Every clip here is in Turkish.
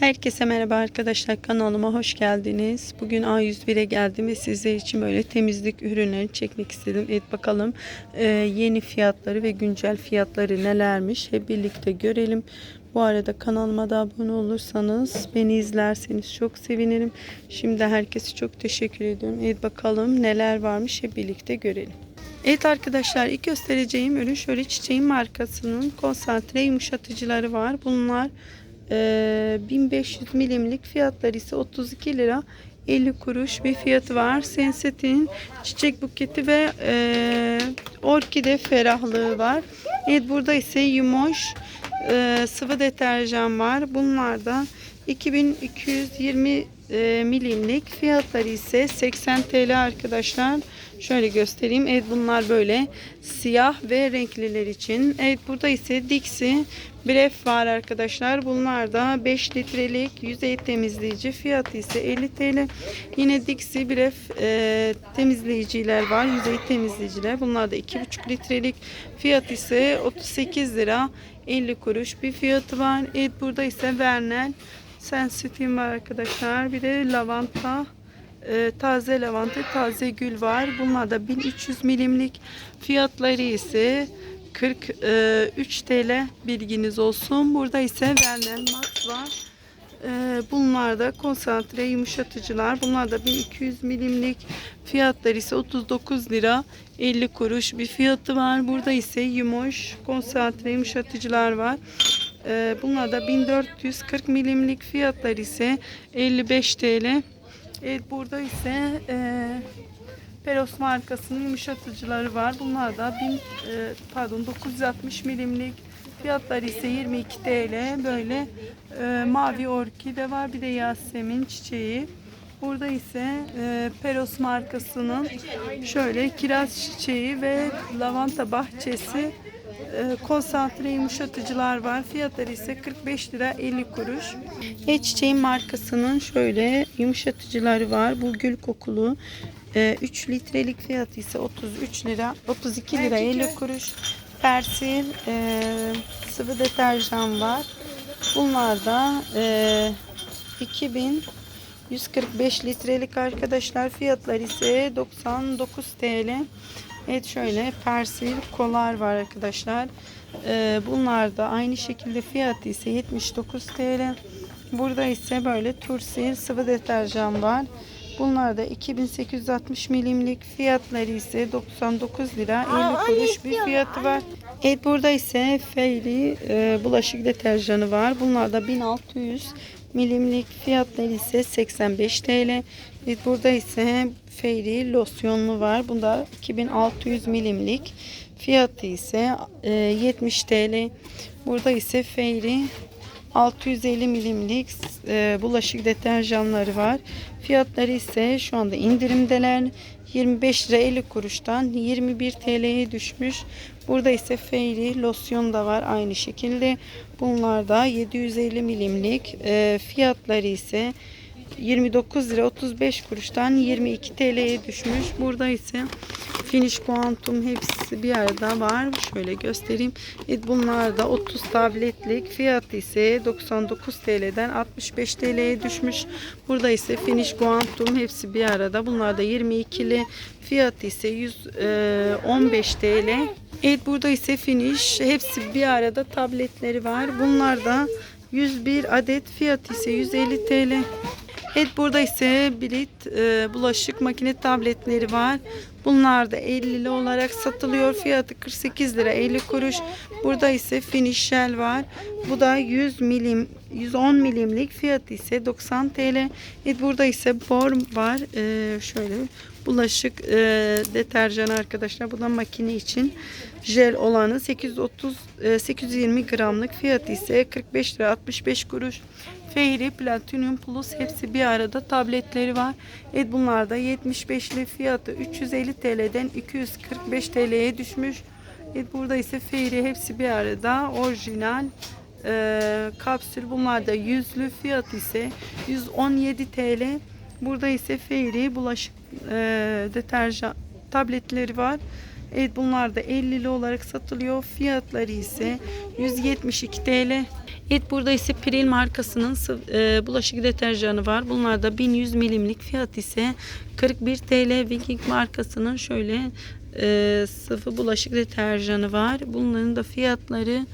Herkese merhaba arkadaşlar kanalıma hoş geldiniz. Bugün A101'e geldim ve sizler için böyle temizlik ürünleri çekmek istedim. Evet bakalım e, yeni fiyatları ve güncel fiyatları nelermiş hep birlikte görelim. Bu arada kanalıma da abone olursanız beni izlerseniz çok sevinirim. Şimdi herkese çok teşekkür ediyorum. Evet bakalım neler varmış hep birlikte görelim. Evet arkadaşlar ilk göstereceğim ürün şöyle çiçeğin markasının konsantre yumuşatıcıları var. Bunlar e, 1500 milimlik fiyatları ise 32 lira 50 kuruş bir fiyatı var. Senset'in çiçek buketi ve e, orkide ferahlığı var. Evet burada ise yumoş e, sıvı deterjan var. Bunlar da 2220 e, milimlik fiyatları ise 80 TL arkadaşlar. Şöyle göstereyim. Evet bunlar böyle siyah ve renkliler için. Evet burada ise Dixie Bref var arkadaşlar. Bunlar da 5 litrelik yüzey temizleyici. Fiyatı ise 50 TL. Yine Dixie Bref e, temizleyiciler var. Yüzey temizleyiciler. Bunlar da 2,5 litrelik. Fiyatı ise 38 lira 50 kuruş bir fiyatı var. Evet burada ise Vernel Sensitive var arkadaşlar. Bir de lavanta e, taze lavanta, taze gül var. Bunlar da 1300 milimlik. Fiyatları ise 43 TL bilginiz olsun. Burada ise Vernel Max var. E, bunlar da konsantre yumuşatıcılar. Bunlar da 1200 milimlik. Fiyatları ise 39 lira 50 kuruş bir fiyatı var. Burada ise Yumoş konsantre yumuşatıcılar var. E, bunlar da 1440 milimlik. Fiyatları ise 55 TL. Evet burada ise e, Peros markasının yumuşatıcıları var. Bunlar da 1000 e, pardon 960 milimlik. Fiyatları ise 22 TL. Böyle e, mavi orkide var. Bir de yasemin çiçeği. Burada ise e, Peros markasının şöyle kiraz çiçeği ve lavanta bahçesi e, konsantre yumuşatıcılar var. Fiyatları ise 45 lira 50 kuruş. E çiçeğin markasının şöyle yumuşatıcıları var. Bu gül kokulu. E, 3 litrelik fiyatı ise 33 lira 32 lira 50 kuruş. Persil e, sıvı deterjan var. Bunlar da e, 2000 145 litrelik arkadaşlar fiyatlar ise 99 TL. Evet şöyle persil kolar var arkadaşlar. Ee, bunlar da aynı şekilde fiyatı ise 79 TL. Burada ise böyle tursil sıvı deterjan var. Bunlar da 2860 milimlik fiyatları ise 99 lira 50 kuruş bir fiyatı var. Evet burada ise Fairy e, bulaşık deterjanı var. Bunlar da 1600 milimlik fiyatları ise 85 TL. Burada ise Fairy losyonlu var. Bunda 2600 milimlik. Fiyatı ise e, 70 TL. Burada ise Fairy 650 milimlik e, bulaşık deterjanları var. Fiyatları ise şu anda indirimdeler. 25 lira 50 kuruştan 21 TL'ye düşmüş. Burada ise Fairy losyon da var aynı şekilde. Bunlar da 750 milimlik. E, fiyatları ise 29 lira 35 kuruştan 22 TL'ye düşmüş. Burada ise Finish Quantum hepsi bir arada var. Şöyle göstereyim. Evet, bunlar da 30 tabletlik. Fiyatı ise 99 TL'den 65 TL'ye düşmüş. Burada ise Finish Quantum hepsi bir arada. Bunlar da 22'li. Fiyatı ise 115 TL. Evet burada ise Finish hepsi bir arada tabletleri var. Bunlar da 101 adet fiyatı ise 150 TL. Evet burada ise Brit e, bulaşık makine tabletleri var. Bunlar da 50'li olarak satılıyor. Fiyatı 48 lira 50 kuruş. Burada ise Finish Shell var. Bu da 100 milim 110 milimlik fiyatı ise 90 TL. Evet burada ise Borm var. E, şöyle bulaşık e, deterjanı arkadaşlar. Bu da makine için jel olanı 830 e, 820 gramlık fiyatı ise 45 lira 65 kuruş. Fairy Platinum Plus hepsi bir arada tabletleri var. Evet bunlar da 75'li fiyatı 350 TL'den 245 TL'ye düşmüş. Evet burada ise Fairy hepsi bir arada orijinal e, kapsül. Bunlar da yüzlü fiyatı ise 117 TL. Burada ise Fairy bulaşık e, deterjan tabletleri var. Evet bunlar da 50'li olarak satılıyor. Fiyatları ise 172 TL. Evet burada ise Pril markasının e, bulaşık deterjanı var. Bunlar da 1100 milimlik fiyat ise 41 TL. Viking markasının şöyle e, sıvı bulaşık deterjanı var. Bunların da fiyatları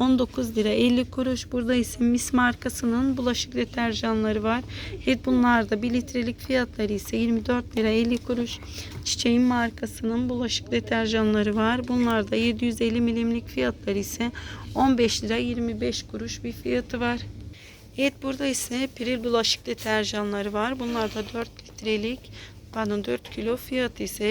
19 lira 50 kuruş. Burada ise Mis markasının bulaşık deterjanları var. Evet bunlar da 1 litrelik fiyatları ise 24 lira 50 kuruş. Çiçeğin markasının bulaşık deterjanları var. Bunlar da 750 milimlik fiyatları ise 15 lira 25 kuruş bir fiyatı var. Evet burada ise Piril bulaşık deterjanları var. Bunlar da 4 litrelik pardon 4 kilo fiyatı ise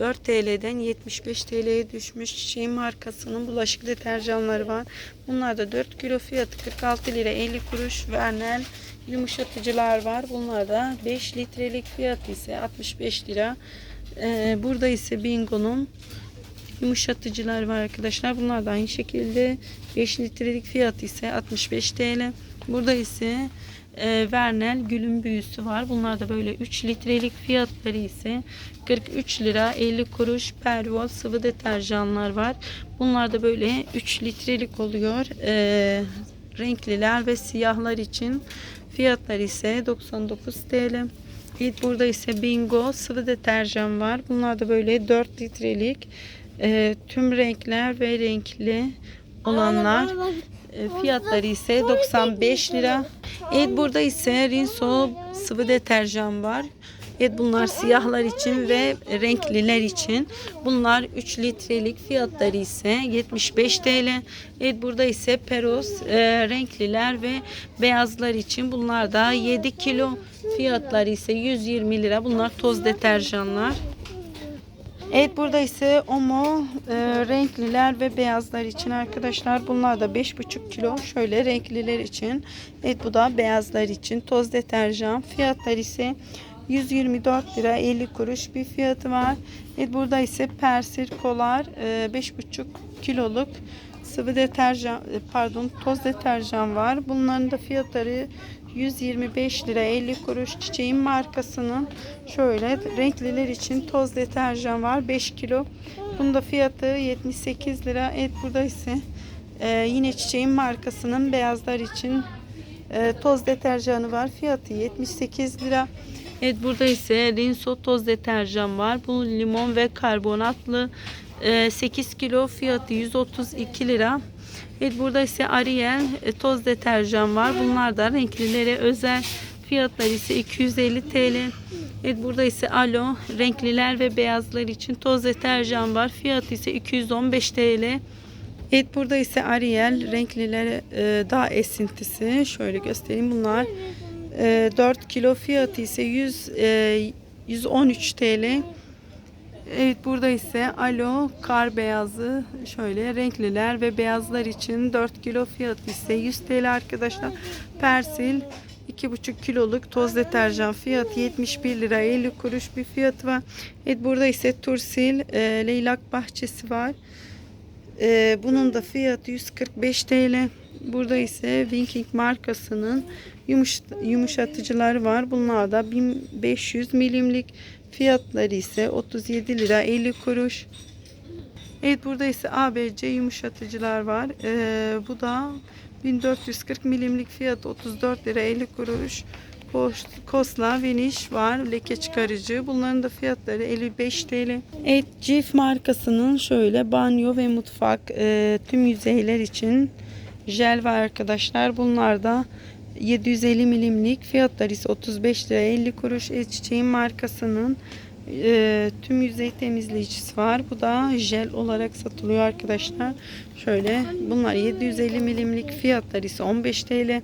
94 TL'den 75 TL'ye düşmüş. Çiçeğin markasının bulaşık deterjanları var. Bunlar da 4 kilo fiyatı 46 lira 50 kuruş. Vernel yumuşatıcılar var. Bunlar da 5 litrelik fiyatı ise 65 lira. Ee, burada ise Bingo'nun yumuşatıcılar var arkadaşlar. Bunlar da aynı şekilde 5 litrelik fiyatı ise 65 TL. Burada ise e, Vernel gülün büyüsü var. Bunlar da böyle 3 litrelik fiyatları ise 43 lira 50 kuruş. Pervol sıvı deterjanlar var. Bunlar da böyle 3 litrelik oluyor. E, renkliler ve siyahlar için fiyatlar ise 99 TL. Evet burada ise Bingo sıvı deterjan var. Bunlar da böyle 4 litrelik e, tüm renkler ve renkli olanlar. E, fiyatları ise 95 lira. Evet burada ise Rinso sıvı deterjan var. Evet bunlar siyahlar için ve renkliler için. Bunlar 3 litrelik fiyatları ise 75 TL. Evet burada ise Peros e, renkliler ve beyazlar için. Bunlar da 7 kilo fiyatları ise 120 lira. Bunlar toz deterjanlar. Evet burada ise Omo e, renkliler ve beyazlar için arkadaşlar. Bunlar da 5,5 kilo. Şöyle renkliler için. Evet bu da beyazlar için. Toz deterjan. Fiyatlar ise 124 lira 50 kuruş bir fiyatı var. Evet burada ise Persir Kolar e, 5,5 kiloluk sıvı deterjan e, pardon toz deterjan var. Bunların da fiyatları 125 lira 50 kuruş çiçeğin markasının şöyle renkliler için toz deterjan var 5 kilo. Bunun da fiyatı 78 lira. Evet burada ise e, yine çiçeğin markasının beyazlar için e, toz deterjanı var. Fiyatı 78 lira. Evet burada ise Rinso toz deterjan var. Bu limon ve karbonatlı e, 8 kilo fiyatı 132 lira. Evet burada ise Ariel e, toz deterjan var. Bunlar da renklilere özel. Fiyatları ise 250 TL. Evet burada ise Alo renkliler ve beyazlar için toz deterjan var. Fiyatı ise 215 TL. Evet burada ise Ariel renklilere e, daha esintisi. Şöyle göstereyim bunlar. E, 4 kilo fiyatı ise 100 e, 113 TL. Evet burada ise alo kar beyazı şöyle renkliler ve beyazlar için 4 kilo fiyatı ise 100 TL arkadaşlar. Persil 2,5 kiloluk toz deterjan fiyatı 71 lira 50 kuruş bir fiyatı var. Evet burada ise Tursil e, leylak bahçesi var. E, bunun da fiyatı 145 TL. Burada ise Viking markasının yumuş, yumuşatıcıları var. Bunlar da 1500 milimlik fiyatları ise 37 lira 50 kuruş. Evet burada ise ABC yumuşatıcılar var. Ee, bu da 1440 milimlik fiyat 34 lira 50 kuruş. Kos- Kosla Vanish var leke çıkarıcı. Bunların da fiyatları 55 TL. Evet Cif markasının şöyle banyo ve mutfak e, tüm yüzeyler için jel var arkadaşlar. Bunlar da 750 milimlik fiyatları ise 35 lira 50 kuruş. El Çiçeğin markasının e, tüm yüzey temizleyicisi var. Bu da jel olarak satılıyor arkadaşlar. Şöyle bunlar 750 milimlik fiyatları ise 15 TL.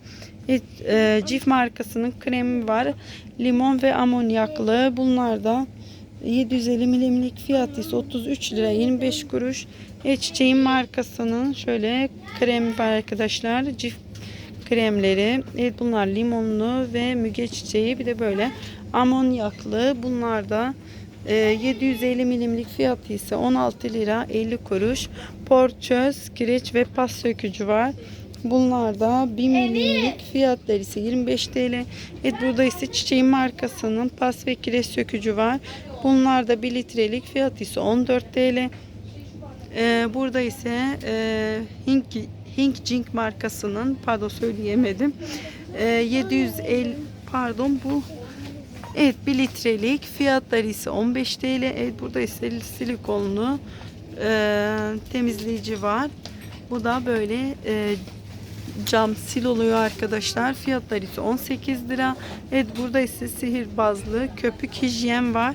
Evet, e, Cif markasının kremi var. Limon ve amonyaklı. Bunlar da 750 milimlik fiyatı ise 33 lira 25 kuruş. Evet, Çiçeğin markasının şöyle kremi var arkadaşlar. Cif kremleri. Evet bunlar limonlu ve müge çiçeği bir de böyle amonyaklı. Bunlar da e, 750 milimlik fiyatı ise 16 lira 50 kuruş. Porçöz, kireç ve pas sökücü var. Bunlar da 1 milimlik fiyatları ise 25 TL. Evet burada ise çiçeğin markasının pas ve kireç sökücü var. Bunlar da 1 litrelik fiyat ise 14 TL. Ee, burada ise e, Hink, Hink Jink markasının pardon söyleyemedim. Ee, 750 pardon bu Evet 1 litrelik fiyatları ise 15 TL. Evet burada ise silikonlu e, temizleyici var. Bu da böyle e, cam sil oluyor arkadaşlar. Fiyatları ise 18 lira. Evet burada ise sihirbazlı köpük hijyen var.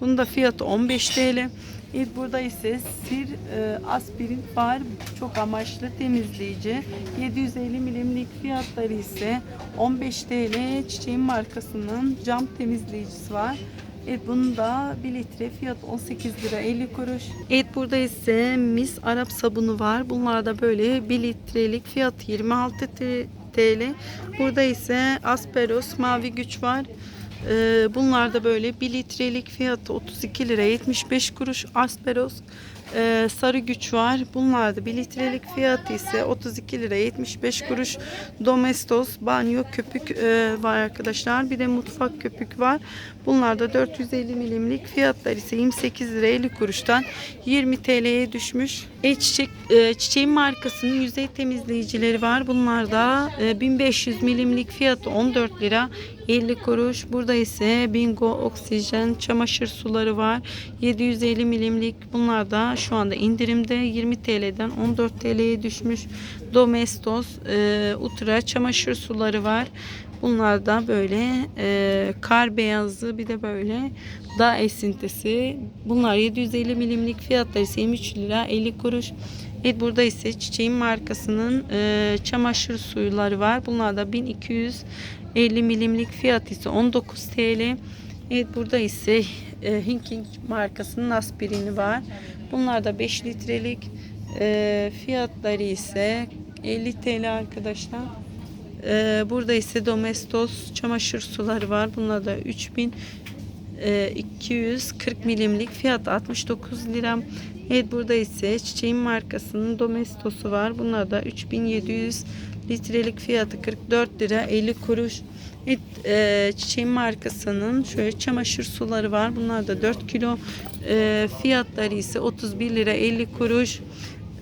Bunun da fiyatı 15 TL. Evet burada ise sir e, aspirin var. Çok amaçlı temizleyici. 750 milimlik fiyatları ise 15 TL. Çiçeğin markasının cam temizleyicisi var. Evet bunun da 1 litre fiyat 18 lira 50 kuruş. Evet burada ise mis Arap sabunu var. Bunlar da böyle 1 litrelik fiyat 26 T- TL. Burada ise Asperos mavi güç var. Ee, bunlar da böyle 1 litrelik fiyatı 32 lira 75 kuruş. Asperos e, sarı güç var. Bunlar da 1 litrelik fiyatı ise 32 lira 75 kuruş. Domestos banyo köpük e, var arkadaşlar. Bir de mutfak köpük var. Bunlar da 450 milimlik fiyatlar ise 28 lira 50 kuruştan 20 TL'ye düşmüş. E, çiçek, e, çiçeğin markasının yüzey temizleyicileri var. Bunlar da e, 1500 milimlik fiyatı 14 lira 50 kuruş. Burada ise Bingo oksijen çamaşır suları var. 750 milimlik. Bunlar da şu anda indirimde 20 TL'den 14 TL'ye düşmüş. Domestos e, Ultra çamaşır suları var. Bunlar da böyle e, kar beyazı bir de böyle dağ esintisi. Bunlar 750 milimlik fiyatları ise 23 lira 50 kuruş. Evet burada ise çiçeğin markasının e, çamaşır suyuları var. Bunlar da 1250 milimlik fiyat ise 19 TL. Evet burada ise e, Hinking markasının aspirini var. Bunlar da 5 litrelik e, fiyatları ise 50 TL arkadaşlar. Ee, burada ise Domestos çamaşır suları var. Bunlar da 3000 e, 240 milimlik fiyat 69 lira. Evet burada ise çiçeğin markasının Domestos'u var. Bunlar da 3700 litrelik fiyatı 44 lira 50 kuruş. Evet, e, çiçeğin markasının şöyle çamaşır suları var. Bunlar da 4 kilo. E, fiyatları ise 31 lira 50 kuruş.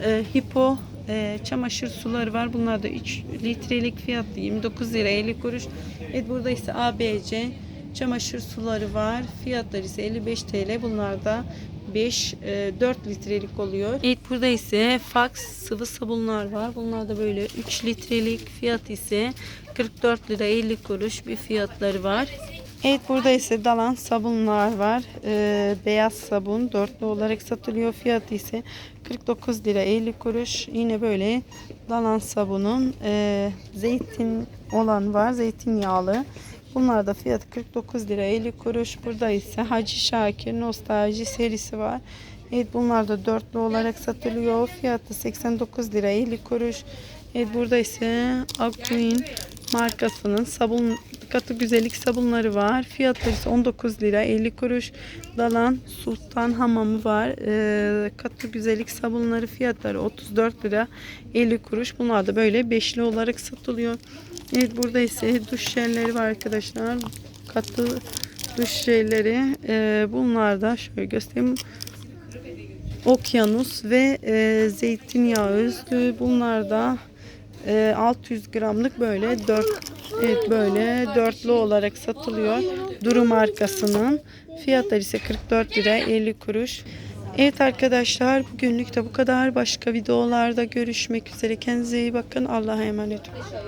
E, Hippo e, çamaşır suları var. Bunlar da 3 litrelik fiyatı 29 lira 50 kuruş. Evet burada ise ABC çamaşır suları var. Fiyatları ise 55 TL. Bunlar da 5 e, 4 litrelik oluyor. Evet burada ise Fax sıvı sabunlar var. Bunlar da böyle 3 litrelik fiyat ise 44 lira 50 kuruş bir fiyatları var. Evet burada ise dalan sabunlar var. Ee, beyaz sabun dörtlü olarak satılıyor. Fiyatı ise 49 lira 50 kuruş. Yine böyle dalan sabunun e, zeytin olan var. Zeytinyağlı. Bunlar da fiyatı 49 lira 50 kuruş. Burada ise Hacı Şakir Nostalji serisi var. Evet bunlar da dörtlü olarak satılıyor. Fiyatı 89 lira 50 kuruş. Evet burada ise Aquin markasının sabun katı güzellik sabunları var. Fiyatları ise 19 lira 50 kuruş. Dalan Sultan Hamamı var. Ee, katı güzellik sabunları fiyatları 34 lira 50 kuruş. Bunlar da böyle beşli olarak satılıyor. Evet burada ise duş jelleri var arkadaşlar. Katı duş jelleri. Ee, bunlar da şöyle göstereyim. Okyanus ve e, zeytinyağı özlü. Bunlar da e, 600 gramlık böyle 4 evet böyle dörtlü olarak satılıyor. Duru markasının. Fiyatları ise 44 lira 50 kuruş. Evet arkadaşlar bugünlük de bu kadar. Başka videolarda görüşmek üzere. Kendinize iyi bakın. Allah'a emanet olun.